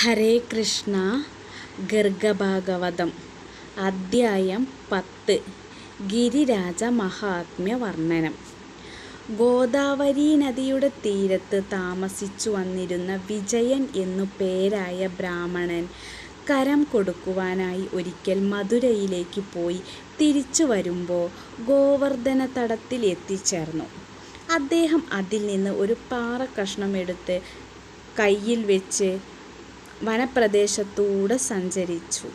ഹരേ കൃഷ്ണ ഗർഗഭാഗവതം അദ്ധ്യായം പത്ത് ഗിരിരാജ മഹാത്മ്യ വർണനം ഗോദാവരി നദിയുടെ തീരത്ത് താമസിച്ചു വന്നിരുന്ന വിജയൻ എന്നു പേരായ ബ്രാഹ്മണൻ കരം കൊടുക്കുവാനായി ഒരിക്കൽ മധുരയിലേക്ക് പോയി തിരിച്ചു വരുമ്പോൾ ഗോവർദ്ധന തടത്തിൽ എത്തിച്ചേർന്നു. അദ്ദേഹം അതിൽ നിന്ന് ഒരു പാറക്കഷ്ണം എടുത്ത് കയ്യിൽ വെച്ച് വനപ്രദേശത്തൂടെ സഞ്ചരിച്ചു.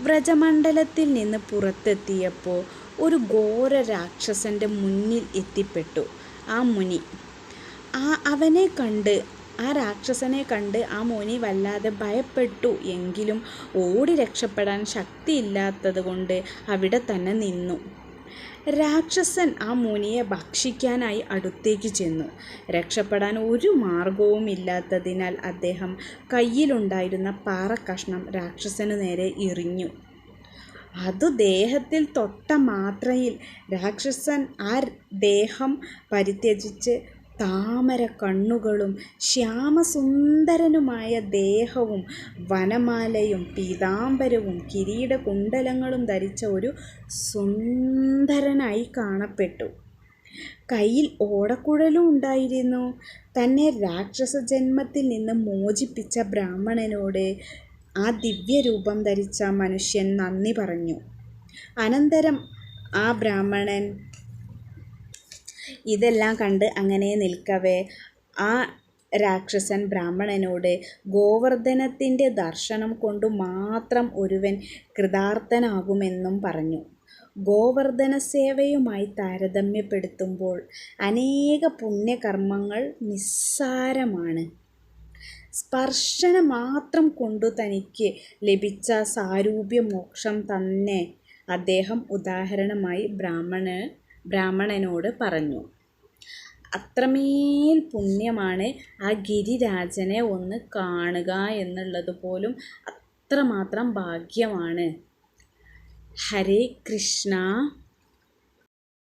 വ്രജമണ്ഡലത്തിൽ നിന്ന് പുറത്തെത്തിയപ്പോൾ ഒരു ഘോര രാക്ഷസന്റെ മുന്നിൽ എത്തിപ്പെട്ടു ആ മുനി. ആ അവനെ കണ്ട് ആ രാക്ഷസനെ കണ്ട് ആ മുനി വല്ലാതെ ഭയപ്പെട്ടു. എങ്കിലും ഓടി രക്ഷപ്പെടാൻ ശക്തിയില്ലാത്തത് കൊണ്ട് അവിടെ തന്നെ നിന്നു. രാക്ഷസൻ ആ മുനിയെ ഭക്ഷിക്കാനായി അടുത്തേക്ക് ചെന്നു. രക്ഷപ്പെടാൻ ഒരു മാർഗവും ഇല്ലാത്തതിനാൽ അദ്ദേഹം കയ്യിലുണ്ടായിരുന്ന പാറക്കഷ്ണം രാക്ഷസന് നേരെ എറിഞ്ഞു. അത് ദേഹത്തിൽ തൊട്ട മാത്രയിൽ രാക്ഷസൻ ആ ദേഹം പരിത്യജിച്ച് താമര കണ്ണുകളും ശ്യാമസുന്ദരനുമായ ദേഹവും വനമാലയും പീതാംബരവും കിരീടകുണ്ടലങ്ങളും ധരിച്ച ഒരു സുന്ദരനായി കാണപ്പെട്ടു. കയ്യിൽ ഓടക്കുഴലും ഉണ്ടായിരുന്നു. തന്നെ രാക്ഷസ ജന്മത്തിൽ നിന്ന് മോചിപ്പിച്ച ബ്രാഹ്മണനോട് ആ ദിവ്യരൂപം ധരിച്ച മനുഷ്യൻ നന്ദി പറഞ്ഞു. അനന്തരം ആ ബ്രാഹ്മണൻ ഇതെല്ലാം കണ്ട് അങ്ങനെ നിൽക്കവേ. ആ രാക്ഷസൻ ബ്രാഹ്മണനോട് ഗോവർദ്ധനത്തിന്റെ ദർശനം കൊണ്ട് മാത്രം ഒരുവൻ കൃതാർത്ഥനാകുമെന്നും പറഞ്ഞു. ഗോവർദ്ധന സേവയുമായി താരതമ്യപ്പെടുത്തുമ്പോൾ അനേക പുണ്യകർമ്മങ്ങൾ നിസ്സാരമാണ്. സ്പർശന മാത്രം കൊണ്ടു തനിക്ക് ലഭിച്ച സാരൂപ്യ മോക്ഷം തന്നെ അദ്ദേഹം ഉദാഹരണമായി ബ്രാഹ്മണ ബ്രാഹ്മണനോട് പറഞ്ഞു. അത്രമേൽ പുണ്യമാണ് ആ ഗിരിരാജനെ ഒന്ന് കാണുക എന്നുള്ളത് പോലും അത്രമാത്രം ഭാഗ്യമാണ്. ഹരേ കൃഷ്ണ.